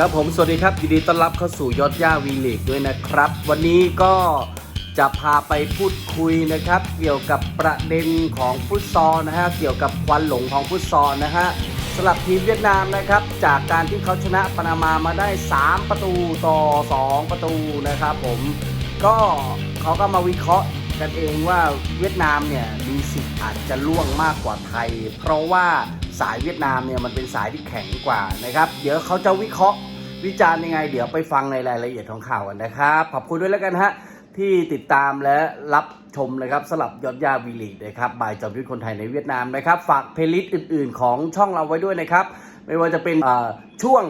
ครับผมสวัสดีครับยินดีต้อนรับเข้าสู่ยอดย่าวีลีกด้วยนะครับ วันนี้ก็จะพาไปพูดคุยนะครับ เกี่ยวกับประเด็นของฟุตซอลนะฮะเกี่ยวกับควันหลงของฟุตซอลนะฮะสำหรับทีมเวียดนามนะครับ จากการที่เขาชนะปานามามาได้ 3 ประตูต่อ 2 ประตูนะครับผมก็เขาก็มาวิเคราะห์ กันเองว่าเวียดนามเนี่ยมีสิทธิ์อาจจะล่วงมากกว่าไทย เพราะว่าสายเวียดนามเนี่ยมันเป็นสายที่แข็งกว่านะครับ เดี๋ยวเขาจะวิเคราะห์วิจารณ์ยังไง เดี๋ยวไปฟังในรายละเอียดของข่าวกันนะครับ ขอบคุณด้วยแล้วกันฮะที่ติดตามและรับชมนะครับสลับยอดยาวีลีนะครับบายจอมยุทธคนไทยในเวียดนามนะครับฝากเพลย์ลิสต์อื่น ๆ ของช่องเราไว้ด้วยนะครับ ไม่ว่าจะเป็นเอ่อช่วง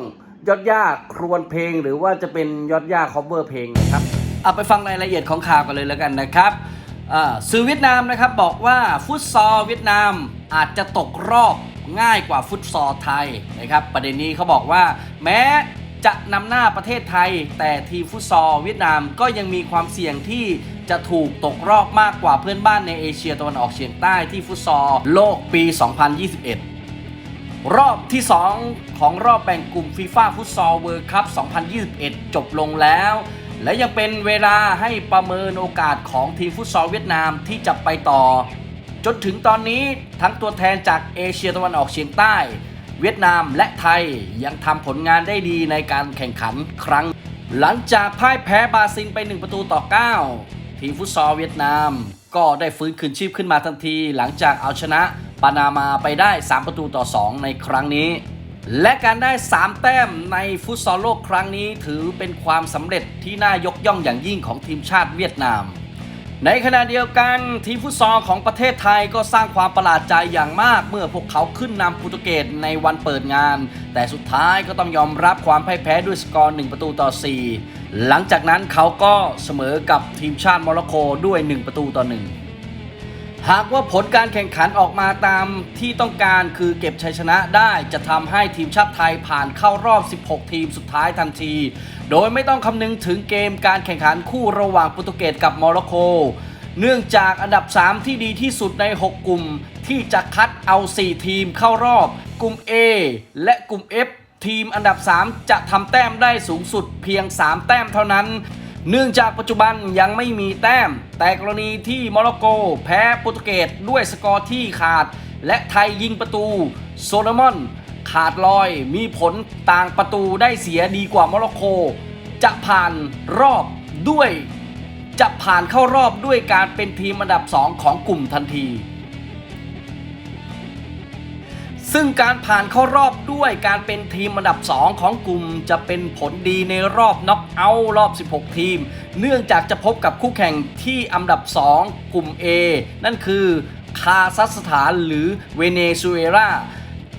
ยอดยาครวนเพลง หรือว่าจะเป็นยอดยาคอเวอร์เพลงนะครับเอาไปฟังรายละเอียดของข่าวกันเลยแล้วกันนะครับ สื่อเวียดนามนะครับบอกว่าฟุตซอลเวียดนามอาจจะตกรอบง่ายกว่าฟุตซอลไทยนะครับประเด็นนี้เขาบอกว่า แม้จะนำหน้าประเทศไทย แต่ทีมฟุตซอลเวียดนามก็ยังมีความเสี่ยงที่จะถูกตกรอบมากกว่าเพื่อนบ้านในเอเชียตะวันออกเฉียงใต้ที่ฟุตซอลโลกปี 2021 รอบที่ 2 ของรอบแบ่งกลุ่มฟีฟ่าฟุตซอลเวิลด์คัพ 2021 จบลงแล้ว และยังเป็นเวลาให้ประเมินโอกาสของทีมฟุตซอลเวียดนามที่จะไปต่อ จนถึงตอนนี้ทั้งตัวแทนจากเอเชียตะวันออกเฉียงใต้ เวียดนามและไทยยังทำผลงานได้ดีในการแข่งขันครั้ง หลังจากพ่ายแพ้บราซิลไป 1 ประตูต่อ 9 ทีมฟุตซอลเวียดนาม ก็ได้ฟื้นคืนชีพขึ้นมาทันที หลังจากเอาชนะปานามาไปได้ 3 ประตูต่อ 2 ในครั้งนี้ และการได้ 3 แต้มในฟุตซอลโลกครั้งนี้ถือเป็นความสำเร็จที่น่ายกย่องอย่างยิ่งของทีมชาติเวียดนาม ในขณะเดียวกันทีมฟุตซอลของประเทศไทยก็สร้างความประหลาดใจอย่างมากเมื่อพวกเขาขึ้นนำโปรตุเกสในวันเปิดงาน แต่สุดท้ายก็ต้องยอมรับความพ่ายแพ้ด้วยสกอร์ 1 ประตูต่อ 4 หลังจากนั้นเขาก็เสมอกับทีมชาติโมร็อกโกด้วย 1 ประตูต่อ 1 หากว่าผลการแข่งขันออกมาตามที่ต้องการคือเก็บชัยชนะได้จะทำให้ทีมชาติไทยผ่านเข้ารอบ 16 ทีมสุดท้ายทันที โดยไม่ต้องคำนึงถึงเกมการแข่งขันคู่ระหว่างโปรตุเกสกับโมร็อกโก เนื่องจากอันดับ 3 ที่ดีที่สุดใน 6 กลุ่ม ที่จะคัดเอา 4 ทีมเข้ารอบ กลุ่ม A และกลุ่ม F ทีมอันดับ 3 จะทำแต้มได้สูงสุดเพียง 3 แต้มเท่านั้น เนื่องจากปัจจุบันยังไม่มีแต้ม แต่กรณีที่โมร็อกโก แพ้โปรตุเกสด้วยสกอร์ที่ขาด และไทยยิงประตู โซโลมอน ขาดลอยมีผลต่างประตูได้เสียดีกว่าโมร็อกโก จะผ่านรอบด้วย จะผ่านเข้ารอบด้วยการเป็นทีมอันดับ 2 ของกลุ่มทันที ซึ่งการผ่านเข้ารอบด้วยการเป็นทีมอันดับ 2 ของกลุ่มจะเป็นผลดีในรอบน็อกเอาท์รอบ 16 ทีม เนื่องจากจะพบกับคู่แข่งที่อันดับ 2 กลุ่ม A นั่นคือคาซัคสถานหรือเวเนซุเอลา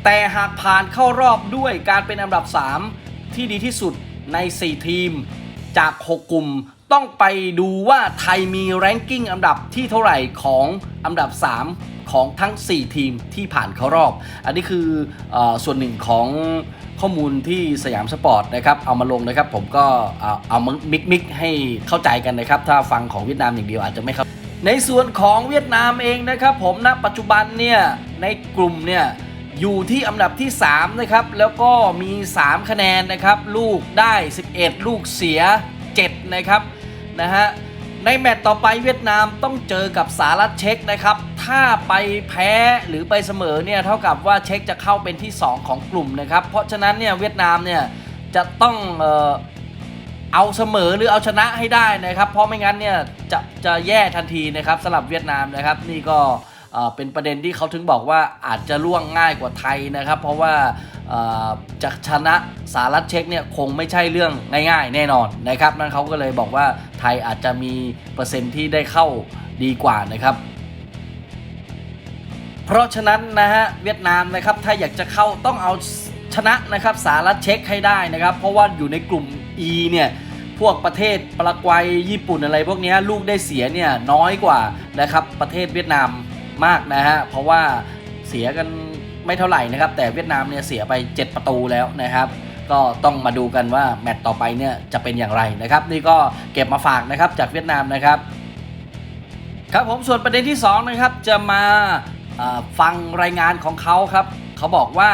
แต่หากผ่านเข้ารอบด้วยการเป็นอันดับ 3 ที่ดีที่สุดใน 4 ทีม จาก 6 กลุ่มต้องไปดูว่าไทยมีแรงกิ้งอันดับที่เท่าไหร่ของอันดับ 3 ของทั้ง 4 ทีมที่ผ่านเข้ารอบ อันนี้คืออส่วนหนึ่งของข้อมูลที่สยามสปอร์ตนะครับเอามาลงนะครับผมก็เอาเอามามิกมิกให้เข้าใจกันนะครับ ถ้าฟังของเวียดนามอย่างเดียวอาจจะไม่เข้าในส่วนของเวียดนามเองนะครับ ผมณปัจจุบันเนี่ยในกลุ่มเนี่ยอยู่ที่อันดับที่ 3 นะครับ แล้วก็มี 3 คะแนนนะครับ ลูกได้ 11 ลูกเสีย 7 นะครับนะฮะในแมตต์ต่อไปเวียดนามต้องเจอกับสหรัฐเช็กนะครับ ถ้าไปแพ้หรือไปเสมอเนี่ยเท่ากับว่าเช็กจะเข้าเป็นที่ 2 ของกลุ่มนะครับ เพราะฉะนั้นเนี่ยเวียดนามเนี่ยจะต้องเอ่อเอาเสมอหรือเอาชนะให้ได้นะครับ เพราะไม่งั้นเนี่ยจะจะแย่ทันทีนะครับสำหรับเวียดนามนะครับนี่ก็เป็นประเด็นที่เขาถึงบอกว่าอาจจะล่วงง่ายกว่าไทยนะครับ เพราะว่าจะชนะสหรัฐเช็กเนี่ยคงไม่ใช่เรื่องง่าย ๆ แน่นอนนะครับนั่นเขาก็เลยบอกว่าไทยอาจจะมีเปอร์เซ็นต์ที่ได้เข้าดีกว่านะครับ เพราะฉะนั้นนะฮะเวียดนามนะครับถ้าอยากจะเข้าต้องเอาชนะนะครับสหรัฐเช็คให้ได้นะครับ เพราะว่าอยู่ในกลุ่ม E เนี่ยพวกประเทศปารากวัยญี่ปุ่นอะไรพวกนี้ลูกได้เสียเนี่ยน้อยกว่านะครับประเทศเวียดนามมากนะฮะเพราะว่าเสียกันไม่เท่าไหร่นะครับ แต่เวียดนามเนี่ยเสียไป 7 ประตูแล้วนะครับ ก็ต้องมาดูกันว่าแมตต์ต่อไปเนี่ยจะเป็นอย่างไรนะครับ นี่ก็เก็บมาฝากนะครับจากเวียดนามนะครับ ครับผมส่วนประเด็นที่2นะครับจะมา ฟังรายงานของเขาครับ เขาบอกว่า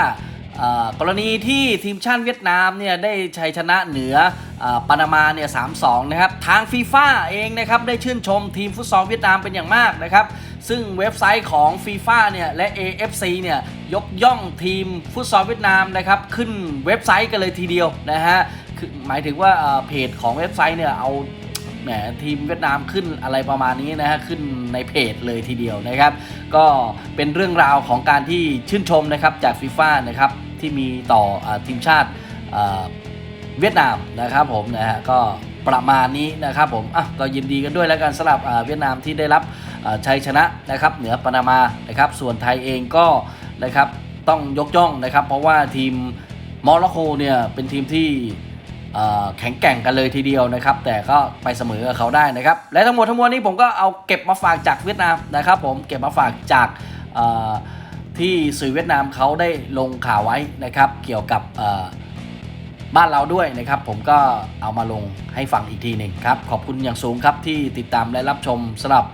กรณีที่ทีมชาติเวียดนามเนี่ยได้ชัยชนะเหนืออปานามาเนี่ย3-2นะครับ ทางฟีฟ่าเองนะครับได้ชื่นชมทีมฟุตซอลเวียดนามเป็นอย่างมากนะครับ ซึ่งเว็บไซต์ของฟีฟ่าเนี่ยและ AFC เนี่ยยกย่องทีมฟุตซอลเวียดนามนะครับขึ้นเว็บไซต์กันเลยทีเดียวนะฮะหมายถึงว่าเพจของเว็บไซต์เนี่ยเอา แหมทีมเวียดนามขึ้นอะไรประมาณนี้นะฮะขึ้นในเพจเลยทีเดียวนะครับ ก็เป็นเรื่องราวของการที่ชื่นชมนะครับจากฟีฟ่านะครับที่มีต่ออทีมชาติเวียดนามนะครับผมนะฮะก็ประมาณนี้นะครับผมอะก็ยินดีกันด้วยแล้วกันสำหรับเวียดนามที่ได้รับชัยชนะนะครับเหนือปานามานะครับส่วนไทยเองก็นะครับต้องยกย่องนะครับ เพราะว่าทีมมอร็อกโกเนี่ยเป็นทีมที่ แข็งแกร่งกันเลยทีเดียวนะครับ แต่ก็ไปเสมอกับเขาได้นะครับ และทั้งหมดทั้งมวลนี้ผมก็เอาเก็บมาฝากจากเวียดนามนะครับ ผมเก็บมาฝากจากที่สื่อเวียดนามเขาได้ลงข่าวไว้นะครับ เกี่ยวกับบ้านเราด้วยนะครับ ผมก็เอามาลงให้ฟังอีกทีหนึ่งครับ ขอบคุณอย่างสูงครับที่ติดตามและรับชมสำหรับ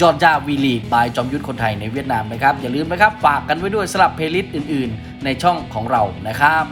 จอร์จาวีลีบายจอมยุทธคนไทยในเวียดนามนะครับ อย่าลืมนะครับ ฝากกันไว้ด้วยสำหรับเพลย์ลิสต์อื่น ๆ ในช่องของเรานะครับ